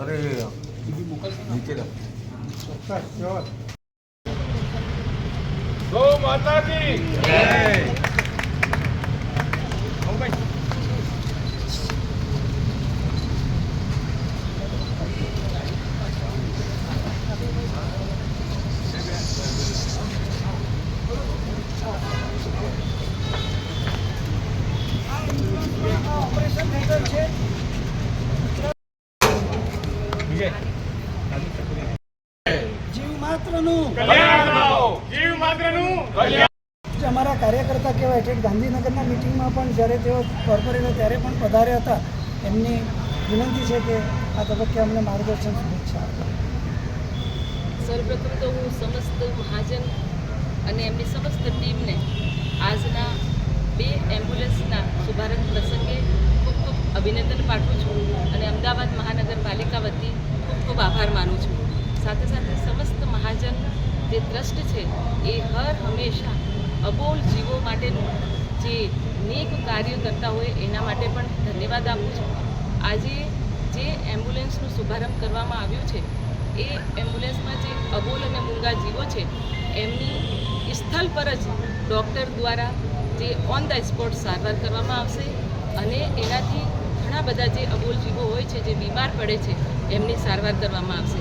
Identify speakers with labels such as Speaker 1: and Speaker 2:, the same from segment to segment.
Speaker 1: अरे नीचे गौ
Speaker 2: माता की
Speaker 1: Thank you. જીવ માત્રનું. જીવ
Speaker 2: માત્રનું અમારા કાર્યકર્તા કહેવાય છે ગાંધીનગરના મિટિંગમાં પણ જ્યારે તેઓ કોર્પોરેટર ત્યારે પણ પધાર્યા હતા એમની વિનંતી છે કે આ તબક્કે અમને માર્ગદર્શન શુભેચ્છા.
Speaker 3: સર્વપ્રથમ તો હું સમસ્ત મહાજન અને એમની સમસ્ત ટીમને આજના બે એમ્બ્યુલન્સના શુભારંભ પ્રસંગે અભિનંદન પાઠવું છું અને અમદાવાદ મહાનગરપાલિકા વતી ખૂબ ખૂબ આભાર માનું છું. સાથે સાથે સમસ્ત મહાજન જે ટ્રસ્ટ છે, એ હર હંમેશા અબોલ જીવો માટેનું જે નેક કાર્ય કરતા હોય, એના માટે પણ ધન્યવાદ આપું છું. આજે જે એમ્બ્યુલન્સનો શુભારંભ કરવામાં આવ્યો છે, એ એમ્બ્યુલન્સમાં જે અબોલ અને મૂંગા જીવો છે, એમની સ્થળ પર જ ડૉક્ટર દ્વારા જે ઓન ધ સ્પોટ સારવાર કરવામાં આવશે અને એનાથી ઘણા બધા જે અબોલ જીવો હોય છે, જે બીમાર પડે છે, એમની સારવાર કરવામાં આવશે.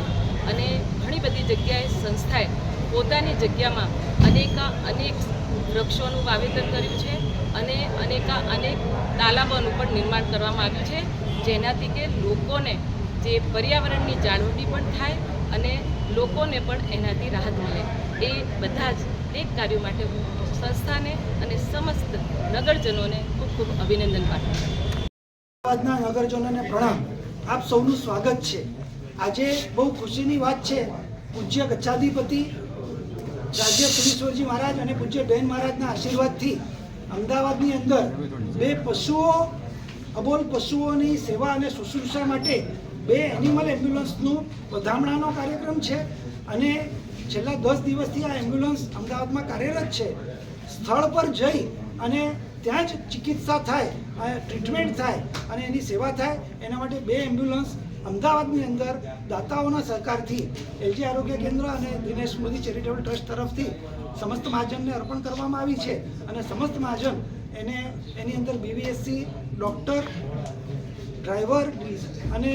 Speaker 3: અને ઘણી બધી જગ્યાએ સંસ્થાએ પોતાની જગ્યામાં અનેકા, અનેક વૃક્ષોનું વાવેતર કર્યું છે અને અનેકા, અનેક તાલાબોનું પણ નિર્માણ કરવામાં આવ્યું છે, જેનાથી કે લોકોને જે પર્યાવરણની જાળવણી પણ થાય અને લોકોને પણ એનાથી રાહત મળે. એ બધા જ એક કાર્યો માટે હું સંસ્થાને અને સમસ્ત નગરજનોને ખૂબ ખૂબ અભિનંદન પાઠવું છું.
Speaker 2: અમદાવાદના નગરજનોને પ્રણામ. આપ સૌનું સ્વાગત છે. આજે બહુ ખુશીની વાત છે. પૂજ્ય ગચ્છાધિપતિ રાજ્ય સુરેશ્વરજી મહારાજ અને પૂજ્ય બહેન મહારાજના આશીર્વાદથી અમદાવાદની અંદર બે પશુઓ, અબોલ પશુઓની સેવા અને શુશ્રૂષા માટે બે એનિમલ એમ્બ્યુલન્સનું વધામણાનો કાર્યક્રમ છે અને છેલ્લા દસ દિવસથી આ એમ્બ્યુલન્સ અમદાવાદમાં કાર્યરત છે. સ્થળ પર જઈ અને ત્યાં જ ચિકિત્સા થાય ટ્રીટમેન્ટ થાય અને એની સેવા થાય, એના માટે બે એમ્બ્યુલન્સ અમદાવાદની અંદર દાતાઓના સહકારથી એલજી આરોગ્ય કેન્દ્ર અને દિનેશ મોદી ચેરિટેબલ ટ્રસ્ટ તરફથી સમસ્ત મહાજનને અર્પણ કરવામાં આવી છે. અને સમસ્ત મહાજન એને, એની અંદર બીવીએસસી ડૉક્ટર ડ્રાઈવર અને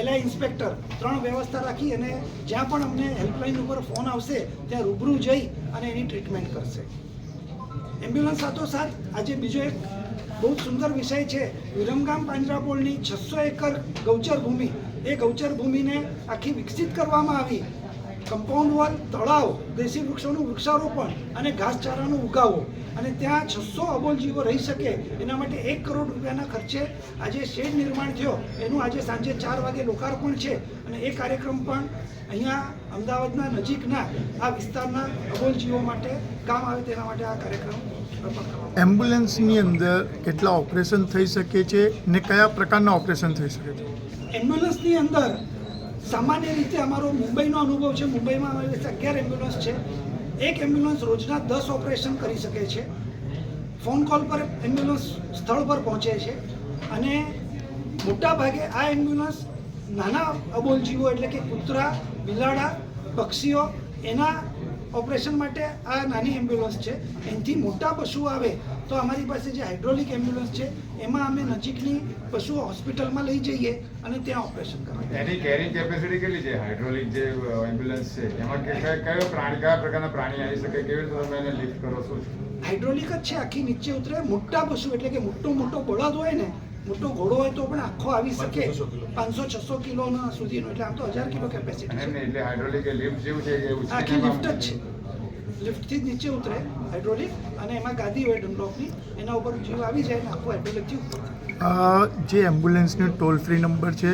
Speaker 2: એલઆઈ ઇન્સ્પેક્ટર ત્રણ વ્યવસ્થા રાખી અને જ્યાં પણ અમને હેલ્પલાઇન ઉપર ફોન આવશે, ત્યાં રૂબરૂ જઈ અને એની ટ્રીટમેન્ટ કરશે. એમ્બ્યુલન્સ સાથોસાથ આજે બીજો એક બહુ સુંદર વિષય છે. વિરમગામ પાંજરાપોળની છસો એકર ગૌચર ભૂમિ. એ ગૌચર ભૂમિને આખી વિકસિત કરવામાં આવી. કમ્પાઉન્ડ વોલ તળાવ દેશી વૃક્ષોનું વૃક્ષારોપણ અને ઘાસચારાનો ઉગાવો. અને ત્યાં છસો અબોલ જીવો રહી શકે એના માટે એક કરોડ રૂપિયાના ખર્ચે આજે શેડ નિર્માણ થયો. એનું આજે સાંજે ચાર વાગે લોકાર્પણ છે. અને એ કાર્યક્રમ પણ અહીંયા અમદાવાદના નજીકના આ વિસ્તારના અબોલ જીવો માટે કામ આવે તેના માટે આ કાર્યક્રમ
Speaker 4: એમ્બ્યુલન્સની અંદર કેટલા ઓપરેશન થઈ શકે છે ને કયા પ્રકારના ઓપરેશન થઈ શકે છે?
Speaker 2: એમ્બ્યુલન્સની અંદર સામાન્ય રીતે અમારો મુંબઈનો અનુભવ છે. મુંબઈમાં અમારી અગિયાર એમ્બ્યુલન્સ છે. એક એમ્બ્યુલન્સ રોજના દસ ઓપરેશન કરી શકે છે. ફોન કોલ પર એમ્બ્યુલન્સ સ્થળ પર પહોંચે છે. અને મોટા ભાગે આ એમ્બ્યુલન્સ નાના અબોલ જીવો એટલે કે કૂતરા, બિલાડા, પક્ષીઓ એના ઓપરેશન માટે આ નાની એમ્બ્યુલન્સ છે. એનાથી મોટા પશુ આવે તો અમારી પાસે જે હાઇડ્રોલિક એમ્બ્યુલન્સ છે એમાં અમે નજીકની પશુ હોસ્પિટલમાં લઈ જઈએ અને ત્યાં ઓપરેશન કરાવીએ
Speaker 1: એની કેરિંગ કેપેસિટી કેટલી છે? હાઇડ્રોલિક જે એમ્બ્યુલન્સ છે એમાં કયો પ્રાણી કયા પ્રકારના પ્રાણી આવી શકે? કેવી રીતે તમે એને લિફ્ટ કરો છો?
Speaker 2: હાઇડ્રોલિક જ છે આખી નીચે ઉતરે. મોટા પશુ એટલે કે મોટો મોટો બળદ હોય ને મોટો ઘોડો હોય તો પણ આખો આવી શકે. પાંચસો છસો કિલોના સુધીનો એટલે આમ તો હજાર કિલો કેપેસિટી
Speaker 1: એટલે હાઇડ્રોલિક લિફ્ટ જેવું છે
Speaker 2: આખી લિફ્ટ જ છે. લિફ્ટથી જ નીચે ઉતરે હાઇડ્રોલિક અને એમાં ગાદી હોય ડંડોકની એના ઉપર જીવ આવી જાય ને આખું હાઇડ્રોલિકથી ઉપર.
Speaker 4: જે એમ્બ્યુલન્સનો ટોલ ફ્રી નંબર છે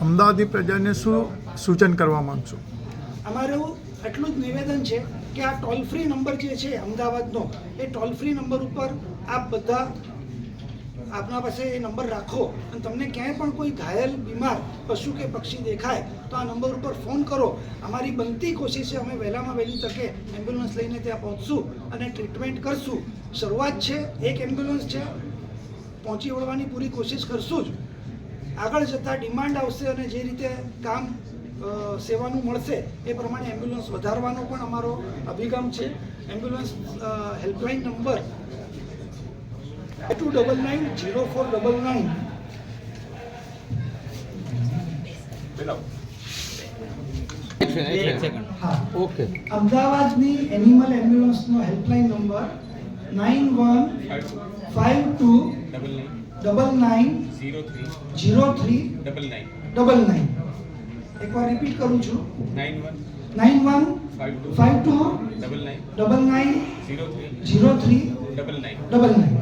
Speaker 4: અમદાવાદી પ્રજાને શું સૂચન કરવા માંગશો?
Speaker 2: અમારું એટલું જ નિવેદન છે કે આ ટોલ ફ્રી નંબર જે છે અમદાવાદનો એ ટોલ ફ્રી નંબર ઉપર આપ બધા આપના પાસે એ નંબર રાખો અને તમને ક્યાંય પણ કોઈ ઘાયલ, બીમાર, પશુ કે પક્ષી દેખાય, તો આ નંબર ઉપર ફોન કરો. અમારી બનતી કોશિશ અમે વહેલામાં વહેલી તકે એમ્બ્યુલન્સ લઈને ત્યાં પહોંચશું અને ટ્રીટમેન્ટ કરશું. શરૂઆત છે, એક એમ્બ્યુલન્સ છે, પહોંચી વળવાની પૂરી કોશિશ કરશું જ. આગળ જતાં ડિમાન્ડ આવશે અને જે રીતે કામ સેવાનું મળશે, એ પ્રમાણે એમ્બ્યુલન્સ વધારવાનો પણ અમારો અભિગમ છે. Ambulance helpline number two double nine zero four double nine હા.
Speaker 5: ઓકે
Speaker 2: અમદાવાદની animal એમ્બ્યુલન્સનો helpline number nine one five two double nine
Speaker 6: zero three
Speaker 2: zero three
Speaker 6: double nine
Speaker 2: double nine એકવાર રિપીટ કરું છું.
Speaker 6: Nine one
Speaker 2: nine one
Speaker 6: five two
Speaker 2: five two
Speaker 6: double nine
Speaker 2: double nine
Speaker 6: zero three
Speaker 2: zero three
Speaker 6: double nine
Speaker 2: double nine